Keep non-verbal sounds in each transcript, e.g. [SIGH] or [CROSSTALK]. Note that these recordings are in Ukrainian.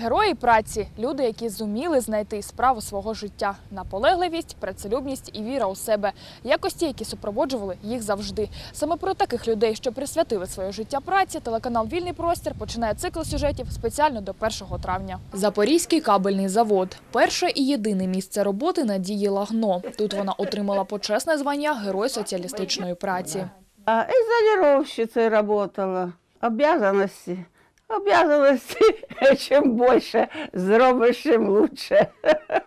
Герої праці люди, які зуміли знайти справу свого життя, наполегливість, працелюбність і віра у себе, якості, які супроводжували їх завжди. Саме про таких людей, що присвятили своє життя праці, телеканал Вільний простір починає цикл сюжетів спеціально до 1 травня. Запорізький кабельний завод перше і єдине місце роботи Надії Лагно. Тут вона отримала почесне звання Герой соціалістичної праці. А работала. Обязанности. Обязанности, [LAUGHS] чим більше зробиш, чим лучше.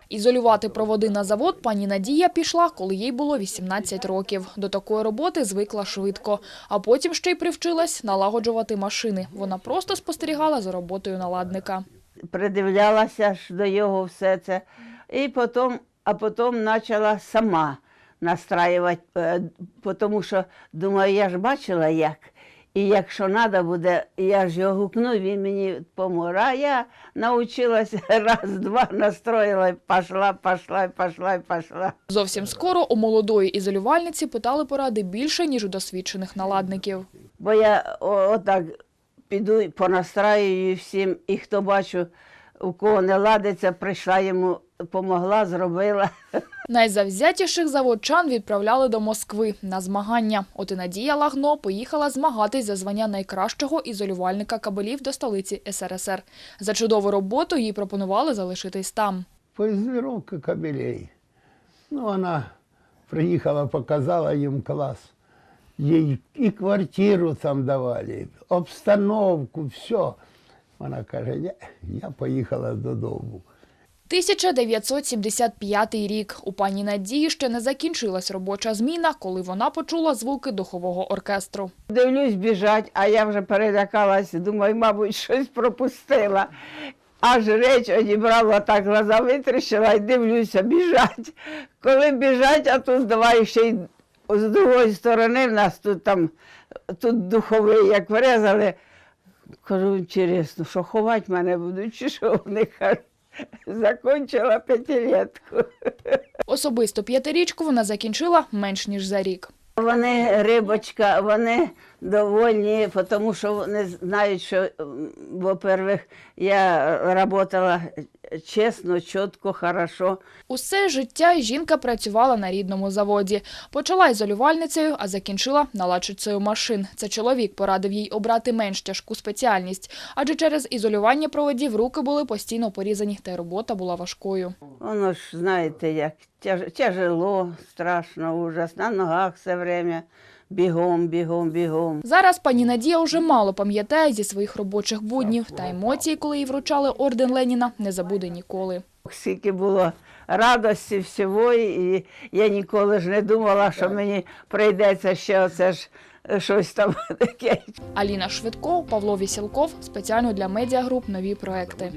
Ізолювати проводи на завод пані Надія пішла, коли їй було 18 років. До такої роботи звикла швидко, а потім ще й привчилась налагоджувати машини. Вона просто спостерігала за роботою наладника. Придивлялася ж до його все це. І потім, а потім почала сама настраювати, е, тому що, думаю, я ж бачила як. І якщо треба буде, я ж його гукну, він мені поможе. А я навчилася [LAUGHS] раз, два настроїла, і пішла, пішла, пішла, пішла. Зовсім скоро у молодої ізолювальниці питали поради більше, ніж у досвідчених наладників. Бо я отак піду понастраюю всім, і хто бачу, у кого не ладиться, прийшла йому, помогла, зробила. Найзавзятіших заводчан відправляли до Москви на змагання. От і Надія Лагно поїхала змагатись за звання найкращого ізолювальника кабелів до столиці СРСР. За чудову роботу їй пропонували залишитись там. Поизолировка кабелей. Ну, она приехала, показала им класс. Ей и квартиру там давали, обстановку, все. Вона каже, «Ні, я поїхала додому. 1975 рік. У пані Надії ще не закінчилась робоча зміна, коли вона почула звуки духового оркестру. Дивлюсь, біжать, а я вже перелякалася, думаю, мабуть, щось пропустила. Аж реч одібрала, так глаза витріщила і дивлюся, біжать. Коли біжать, а тут давай ще й з другої сторони в нас тут там тут духовий, як врезали. Кажу, інтересно, що ховати мене будуть, чи що [LAUGHS] вони кажуть. Закончила п'ятилетку. Особисто п'ятирічку вона закінчила менш ніж за рік. Вони рибочка, вони довольні, тому що вони знають, що, во-первых, я працювала чесно, чітко, хорошо. Усе життя жінка працювала на рідному заводі. Почала ізолювальницею, а закінчила наладчицею машин. Це чоловік порадив їй обрати менш тяжку спеціальність, адже через ізолювання проводів руки були постійно порізані, та й робота була важкою. Воно ж, знаєте, як тяжело, страшно, ужас, на ногах все время, бігом, бігом, бігом. Зараз пані Надія вже мало пам'ятає зі своїх робочих буднів, та емоції, коли їй вручали орден Леніна, не забуде ніколи. Скільки було радості всього, і я ніколи ж не думала, що мені прийдеться ще оце ж е, щось там [LAUGHS] таке. Аліна Швидко, Павло Вісілков. Спеціально для медіагруп нові проекти.